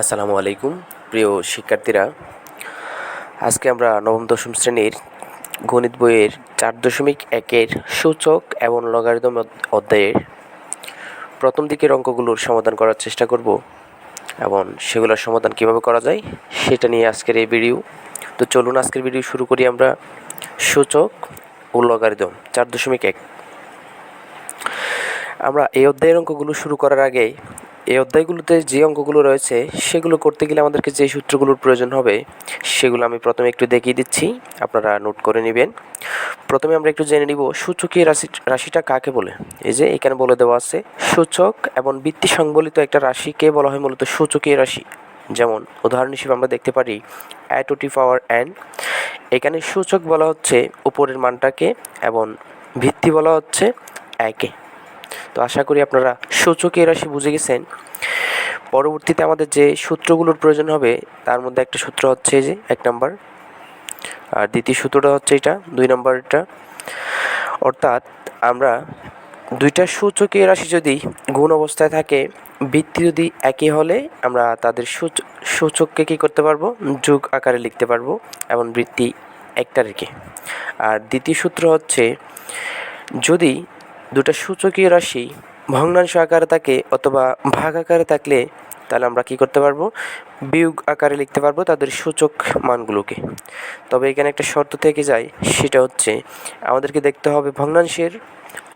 আসসালামু আলাইকুম, প্রিয় শিক্ষার্থীরা। আজকে আমরা নবম, দশম শ্রেণির গণিত বইয়ের চার দশমিক একের সূচক এবং লগারিদম অধ্যায়ের প্রথম দিকের অঙ্কগুলোর সমাধান করার চেষ্টা করব এবং সেগুলোর সমাধান কীভাবে করা যায় সেটা নিয়ে আজকের এই ভিডিও। তো চলুন আজকের ভিডিও শুরু করি আমরা। সূচক ও লগারিদম, চার দশমিক এক। আমরা এই অধ্যায়ের অঙ্কগুলো শুরু করার আগে এই অধ্যায়গুলোতে যে অঙ্কগুলো রয়েছে, সেগুলো করতে গেলে আমাদেরকে যে সূত্রগুলোর প্রয়োজন হবে, সেগুলো আমি প্রথমে একটু দেখিয়ে দিচ্ছি। আপনারা নোট করে নেবেন। প্রথমে আমরা একটু জেনে নিব সূচকীয় রাশি রাশিটা কাকে বলে? এই যে এখানে বলে দেওয়া আছে, সূচক এবং বৃত্তি সংবলিত একটা রাশিকে বলা হয় মূলত সূচকীয় রাশি। যেমন, উদাহরণ হিসেবে আমরা দেখতে পারি অ্যা টু টি পাওয়ার এন এখানে সূচক বলা হচ্ছে উপরের মানটাকে এবং ভিত্তি বলা হচ্ছে একে তো আশা করি আপনারা সূচকীয় রাশি বুঝে গেছেন। পরবর্তীতে আমাদের যে সূত্রগুলোর প্রয়োজন হবে, তার মধ্যে একটা সূত্র হচ্ছে যে, এক নাম্বার। আর দ্বিতীয় সূত্রটা হচ্ছে এটা, দুই নম্বরটা। অর্থাৎ আমরা দুইটা সূচকীয় রাশি যদি গুণ অবস্থায় থাকে, বৃত্তি যদি একই হলে আমরা তাদের সূচককে কী করতে পারব? যোগ আকারে লিখতে পারব এবং বৃত্তি একটা রেখে আর দ্বিতীয় সূত্র হচ্ছে, যদি দুটো সূচকীয় রাশি, ভগ্নাংশ আকারে থাকে অথবা ভাগ আকারে থাকলে তাহলে আমরা কি করতে পারব? বিয়োগ আকারে লিখতে পারব তাদের সূচক মানগুলোকে। তবে এখানে একটা শর্ত থেকে যায়, সেটা হচ্ছে আমাদেরকে দেখতে হবে ভগ্নাংশের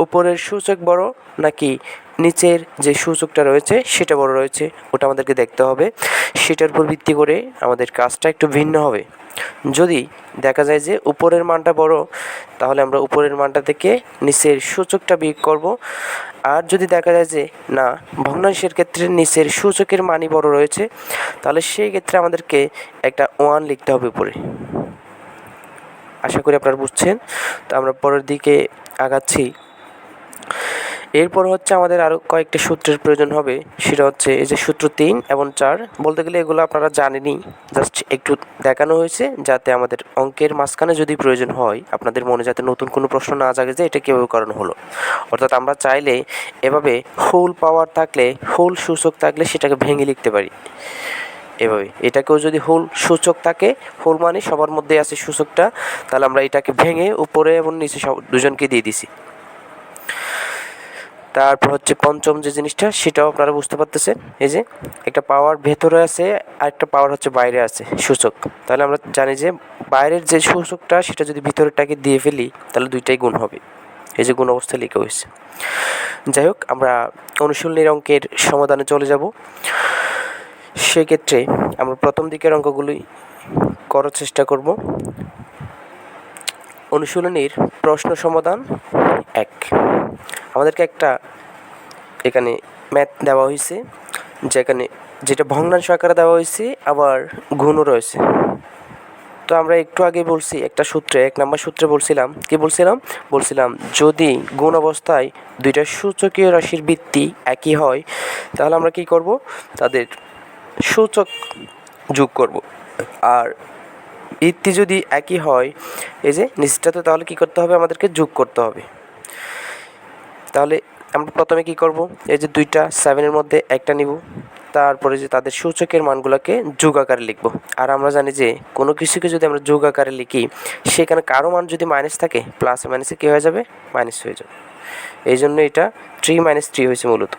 উপরের সূচক বড় নাকি নিচের যে সূচকটা রয়েছে, সেটা বড় রয়েছে, ওটা আমাদেরকে দেখতে হবে। সেটার উপর ভিত্তি করে আমাদের কাজটা একটু ভিন্ন হবে। যদি দেখা যায় যে উপরের মানটা বড়, তাহলে আমরা উপরের মানটা থেকে নিচের সূচকটা বিয়োগ করব। আর যদি দেখা যায় যে, না, ভগ্নাংশের ক্ষেত্রে নিচের সূচকের মানই বড় রয়েছে, তাহলে সেই ক্ষেত্রে আমাদেরকে একটা ওয়ান লিখতে হবে উপরে। আশা করি আপনারা বুঝছেন। তো আমরা পরের দিকে আগাচ্ছি। এরপর হচ্ছে আমাদের আরও কয়েকটি সূত্রের প্রয়োজন হবে। সেটা হচ্ছে এই যে সূত্র তিন এবং চার। বলতে গেলে এগুলো আপনারা জানেনই। জাস্ট একটু দেখানো হয়েছে যাতে আমাদের অঙ্কের মাঝখানে যদি প্রয়োজন হয়, আপনাদের মনে যাতে নতুন কোনো প্রশ্ন না জাগে যে এটা কীভাবে করানো হলো। অর্থাৎ আমরা চাইলে এভাবে হোল পাওয়ার থাকলে হোল সূচক থাকলে সেটাকে ভেঙে লিখতে পারি। এভাবে। এটাকেও যদি হোল সূচক থাকে হোল মানে সবার মধ্যে আছে সূচকটা, তাহলে আমরা এটাকে ভেঙে উপরে এবং নিচে সব দুজনকে দিয়ে দিছি। তারপর হচ্ছে পঞ্চম যে জিনিসটা, সেটাও আপনারা বুঝতে পারতেছেন। এই যে, একটা পাওয়ার ভেতরে আছে আর একটা পাওয়ার হচ্ছে বাইরে আছে, সূচক। তাহলে আমরা জানি যে, বাইরের যে সূচকটা, সেটা যদি ভিতরেরটাকে দিয়ে ফেলি, তাহলে দুইটাই গুণ হবে। এই যে গুণ অবস্থা লিখে হয়েছে। যাই হোক, আমরা অনুশীলনীর অঙ্কের সমাধানে চলে যাব। সেক্ষেত্রে আমরা প্রথম দিকের অঙ্কগুলি করার চেষ্টা করব। অনুশীলনীর প্রশ্ন সমাধান এক। আমাদেরকে একটা এখানে ম্যাথ দেওয়া হয়েছে, যেখানে যেটা ভগ্নাংশ আকারে দেওয়া হয়েছে, আবার গুণও রয়েছে। তো আমরা একটু আগে বলছি, একটা সূত্রে, এক নম্বর সূত্রে বলছিলাম, কি বলছিলাম? বলছিলাম, যদি গুণ অবস্থায় দুইটা সূচকীয় রাশির বৃত্তি একই হয়, তাহলে আমরা কি করব? তাদের সূচক যোগ করব। আর বৃত্তি যদি একই হয়, এই যে নিচটাতে তাহলে কি করতে হবে? আমাদেরকে যোগ করতে হবে। তাহলে আমরা প্রথমে কি করব? এই যে দুইটা সেভেনের মধ্যে একটা নিব। তারপরে যে তাদের সূচকের মানগুলোকে যোগ আকারে লিখব। আর আমরা জানি যে কোনো কিছুকে যদি আমরা যোগ আকারে লিখি, সেখানে কারও মান যদি মাইনাস থাকে প্লাস মাইনাসে কী হয়ে যাবে? মাইনাস হয়ে যাবে। এই জন্য এটা থ্রি মাইনাস থ্রি হয়েছে মূলত।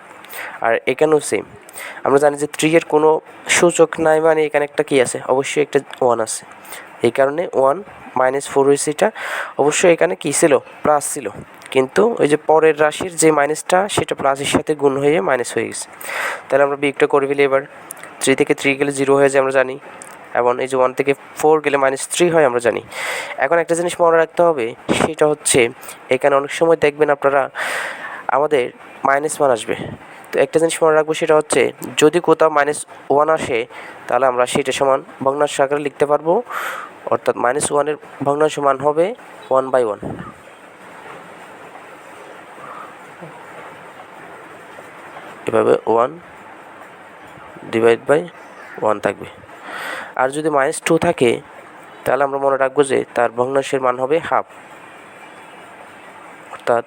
আর এখানেও সেম আমরা জানি যে থ্রি এর কোনো সূচক নাই মানে এখানে একটা কী আছে? অবশ্যই একটা ওয়ান আছে। এই কারণে ওয়ান মাইনাস ফোর হয়েছে এটা। অবশ্যই এখানে কী ছিল? প্লাস ছিল। কিন্তু ওই যে পরের রাশির যে মাইনাসটা, সেটা প্লাসের সাথে গুণ হয়ে মাইনাস হয়ে গেছে। তাহলে আমরা বিয়োগটা করে ফেলি এবার। থ্রি থেকে থ্রি গেলে জিরো হয়ে যায় আমরা জানি। এবং এই যে ওয়ান থেকে ফোর গেলে মাইনাস থ্রি হয় আমরা জানি। এখন একটা জিনিস মনে রাখতে হবে, সেটা হচ্ছে এখানে অনেক সময় দেখবেন আপনারা আমাদের মাইনাস ওয়ান আসবে। তো একটা জিনিস মনে রাখব, সেটা হচ্ছে যদি কোথাও মাইনাস ওয়ান আসে, তাহলে আমরা সেটা সমান ভগ্নাংশ আকারে লিখতে পারব। অর্থাৎ মাইনাস ওয়ানের ভগ্নাংশ মান হবে ওয়ান বাই ওয়ান এভাবে ওয়ান ডিভাইড বাই ওয়ান থাকবে। আর যদি মাইনাস টু থাকে, তাহলে আমরা মনে রাখব যে তার ভগ্নাংশের মান হবে হাফ অর্থাৎ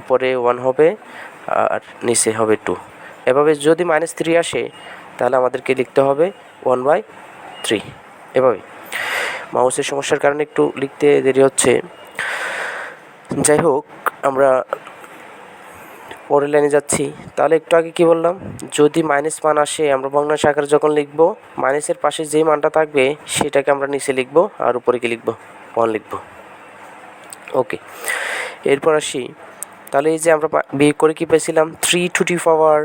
উপরে ওয়ান হবে আর নিচে হবে টু এভাবে যদি মাইনাস থ্রি আসে, তাহলে আমাদেরকে লিখতে হবে ওয়ান বাই থ্রি এভাবে। মাউসের সমস্যার কারণে একটু লিখতে দেরি হচ্ছে। যাই হোক, আমরা পরের লাইনে যাচ্ছি। তাহলে একটু আগে কি বললাম? যদি মাইনাস মান আসে, আমরা ভগ্নাংশ আকারে যখন লিখব মাইনাসের পাশে যেই মানটা থাকবে, সেটাকে আমরা নিচে লিখব আর উপরে কি লিখব? ওয়ান লিখব। ওকে এরপর আসি। তাহলে এই যে আমরা বিয়ে করে কি পাইছিলাম? Three to the power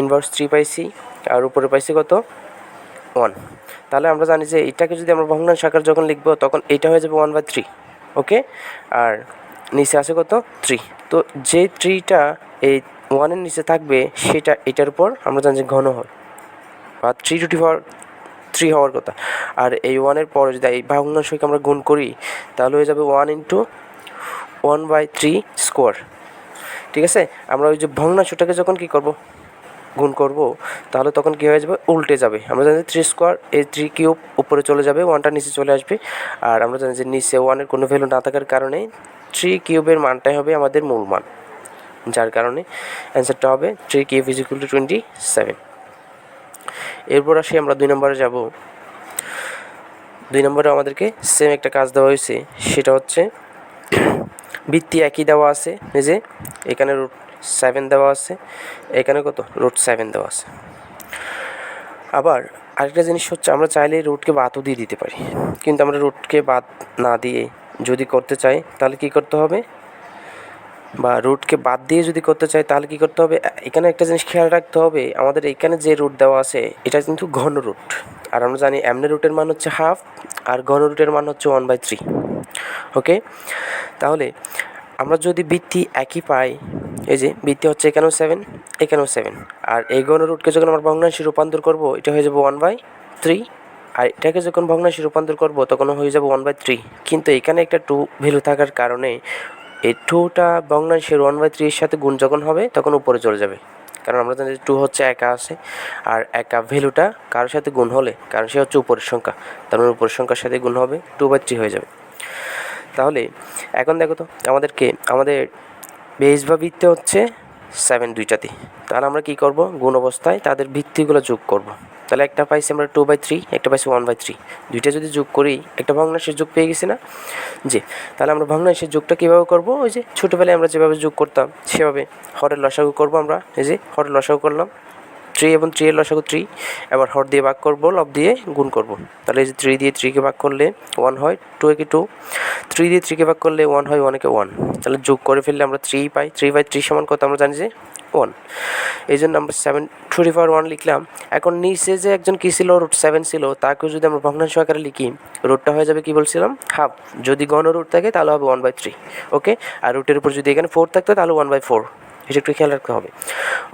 inverse three পাইছি, আর উপরে পাইছি কত? ওয়ান তাহলে আমরা জানি যে এটাকে যদি আমরা ভগ্নাংশ আকার যখন লিখব, তখন এটা হয়ে যাবে ওয়ান বাই থ্রি ওকে আর নিচে আছে কত? থ্রি তো যে থ্রিটা এই ওয়ানের নিচে থাকবে, সেটা এটার উপর আমরা জানি যে ঘন হয়। বা থ্রি টু পাওয়ার থ্রি হওয়ার কথা। আর এই ওয়ানের পর যদি এই ভগ্নাংশকে আমরা গুণ করি, তাহলে হয়ে যাবে one into one by three square ঠিক আছে? আমরা ওই যে ভগ্নাংশটাকে যখন কী করব? গুণ করব, তাহলে তখন কী হয়ে যাবে? উল্টে যাবে। আমরা জানি থ্রি স্কোয়ার এই থ্রি কিউব উপরে চলে যাবে ওয়ানটা নিচে চলে আসবে। আর আমরা জানি যে নিচে ওয়ানের কোনো ভ্যালু না থাকার কারণে থ্রি কিউবের মানটাই হবে আমাদের মূল মান। যার কারণে অ্যান্সারটা হবে three cube is to twenty seven এরপর আসি আমরা দুই নম্বরে যাব। দুই নম্বরে আমাদেরকে সেম একটা কাজ দেওয়া হয়েছে, সেটা হচ্ছে ভিত্তি একই দেওয়া আছে যে এখানে রুট সেভেন দেওয়া আছে। এখানে কত? রুট সেভেন দেওয়া আছে। আবার আরেকটা জিনিস হচ্ছে, আমরা চাইলে রুটকে বাদও দিয়ে দিতে পারি। কিন্তু আমরা রুটকে বাদ না দিয়ে যদি করতে চাই, তাহলে কি করতে হবে? বা রুটকে বাদ দিয়ে যদি করতে চাই, তাহলে কি করতে হবে? এখানে একটা জিনিস খেয়াল রাখতে হবে, আমাদের এখানে যে রুট দেওয়া আছে, এটা কিন্তু ঘন রুট আর আমরা জানি এমনি রুটের মান হচ্ছে হাফ আর ঘন রুটের মান হচ্ছে ওয়ান বাই থ্রি ওকে তাহলে আমরা যদি বৃত্তি একই পাই এই যে বৃত্তি হচ্ছে এখানেও সেভেন এখানেও সেভেন আর এই ঘন রুটকে যখন আমরা ভগ্নাংশে রূপান্তর করব, এটা হয়ে যাবে ওয়ান বাই থ্রি আর এটাকে যখন ভগ্নাংশে রূপান্তর করব, তখন হয়ে যাবে ওয়ান বাই থ্রি কিন্তু এখানে একটা টু ভ্যালু থাকার কারণে এই টুটা ভগ্নাংশের ওয়ান বাই থ্রির সাথে গুণ যখন হবে, তখন উপরে চলে যাবে। কারণ আমরা জানি টু হচ্ছে একা আছে। আর একা ভ্যালুটা কারোর সাথে গুণ হলে, কারণ সে হচ্ছে উপরের সংখ্যা। তার মানে উপরের সংখ্যার সাথে গুণ হবে টু বাই থ্রি হয়ে যাবে। তাহলে, এখন দেখো তো, আমাদেরকে, আমাদের বেস বা ভিত্তি হচ্ছে সেভেন দুইটাতে। তাহলে আমরা কি করব? গুণ অবস্থায় তাদের ভিত্তিগুলো যোগ করব। তাহলে একটা পাইছি আমরা টু বাই থ্রি একটা পাইছি ওয়ান বাই থ্রি দুইটা যদি যোগ করি, একটা ভগ্নাংশের যোগ পেয়ে গেছি না? যে তাহলে আমরা ভগ্নাংশের যোগটা কীভাবে করব? ওই যে ছোটোবেলায় আমরা যেভাবে যোগ করতাম, সেভাবে হরের লসাগু করব আমরা। এই যে হরের লসাগু করলাম থ্রি এবং থ্রি এর লসাগু থ্রি এবার হর দিয়ে ভাগ করব, লব দিয়ে গুণ করব। তাহলে এই যে থ্রি দিয়ে থ্রিকে ভাগ করলে ওয়ান হয় টু একে টু থ্রি দিয়ে থ্রিকে ভাগ করলে ওয়ান হয় ওয়ানকে ওয়ান তাহলে যোগ করে ফেললে আমরা থ্রি পাই। থ্রি বাই থ্রি সমান কত আমরা জানি যে ওয়ান এই জন্য আমরা সেভেন থ্রি পাওয়ার ওয়ান লিখলাম। এখন নিচে যে একজন কী ছিল রুট সেভেন ছিল, তাকেও যদি আমরা ভগ্নাংশ আকারে লিখি রুটটা হয়ে যাবে কী বলছিলাম? হাফ যদি ঘন রুট থাকে, তাহলে হবে ওয়ান বাই থ্রি ওকে আর রুটের উপর যদি এখানে ফোর থাকতো, তাহলে ওয়ান বাই ফোর এটা একটু খেয়াল রাখতে হবে।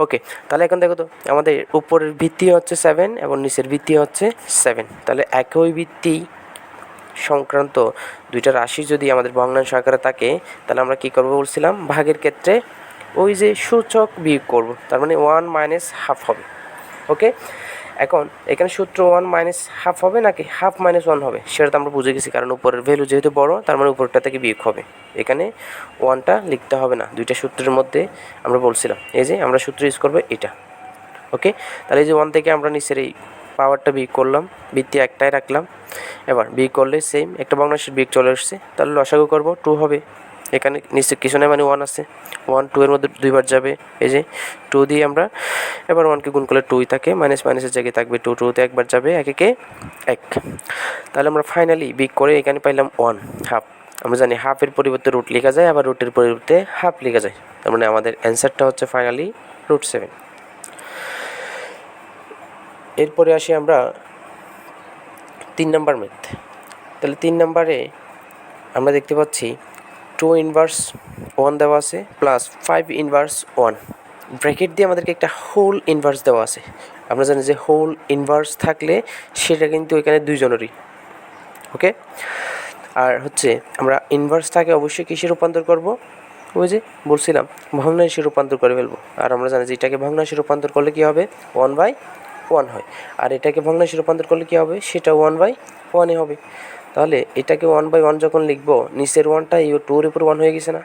ওকে, তাহলে এখন দেখো তো, আমাদের উপরের ভিত্তি হচ্ছে সেভেন এবং নিচের ভিত্তি হচ্ছে সেভেন তাহলে একই ভিত্তি সংক্রান্ত দুইটা রাশি যদি আমাদের ভগ্নাংশ সরকারে থাকে, তাহলে আমরা কী করব বলছিলাম? ভাগের ক্ষেত্রে ওই যে সূচক বিয়োগ করব, তার মানে ওয়ান মাইনাস হাফ হবে। ওকে? এখন এখানে সূত্র ওয়ান মাইনাস হাফ হবে নাকি হাফ মাইনাস ওয়ান হবে? সেটা তো আমরা বুঝে গেছি, কারণ উপরের ভ্যালু যেহেতু বড়, তার মানে উপরটা থেকে বিয়োগ হবে। এখানে ওয়ানটা লিখতে হবে না, দুইটা সূত্রের মধ্যে আমরা বলছিলাম। এই যে আমরা সূত্র ইউজ করব এটা। ওকে তাহলে এই যে ওয়ান থেকে আমরা নিচের এই পাওয়ারটা বিয়োগ করলাম, বৃত্তি একটাই রাখলাম। এবার বিয়োগ করলে সেম একটা ভগ্নাংশের বিয়োগ চলে এসছে তাহলে লসাগু করব টু হবে। এখানে নিচে কিছু নেই মানে ওয়ান আছে। ওয়ান টু এর মধ্যে দুইবার যাবে। এই যে টু দিয়ে আমরা এবার ওয়ানকে গুণ করলে টুই থাকে মাইনাস মাইনাসের জায়গায় থাকবে টু টুতে একবার যাবে, এক, একে তাহলে আমরা ফাইনালি বিগ করে এখানে পাইলাম ওয়ান হাফ আমরা জানি হাফের পরিবর্তে রুট লেখা যায়, আবার রুটের পরিবর্তে হাফ লেখা যায়। তার মানে আমাদের অ্যান্সারটা হচ্ছে ফাইনালি রুট সেভেন এরপরে আসি আমরা তিন নাম্বার ম্যাথ তাহলে তিন নাম্বারে আমরা দেখতে পাচ্ছি টু ইনভার্স ওয়ান দেওয়া আছে plus five inverse one bracket দিয়ে আমাদেরকে একটা হোল ইনভার্স দেওয়া আছে। আমরা জানি যে হোল ইনভার্স থাকলে সেটা কিন্তু এখানে দুইজনেরই। ওকে আর হচ্ছে আমরা ইনভার্সটাকে অবশ্যই কিসে রূপান্তর করব? ওই যে বলছিলাম, ভগ্নাংশে রূপান্তর করে ফেলব। আর আমরা জানি যে এটাকে ভগ্নাংশে রূপান্তর করলে কী হবে? ওয়ান বাই ওয়ান হয়। আর এটাকে ভগ্নাংশে রূপান্তর করলে কী হবে? সেটা ওয়ান বাই ওয়ানই হবে। তাহলে এটাকে ওয়ান বাই ওয়ান যখন লিখব, নিচের ওয়ানটা এই টুর উপর ওয়ান হয়ে গেছে না?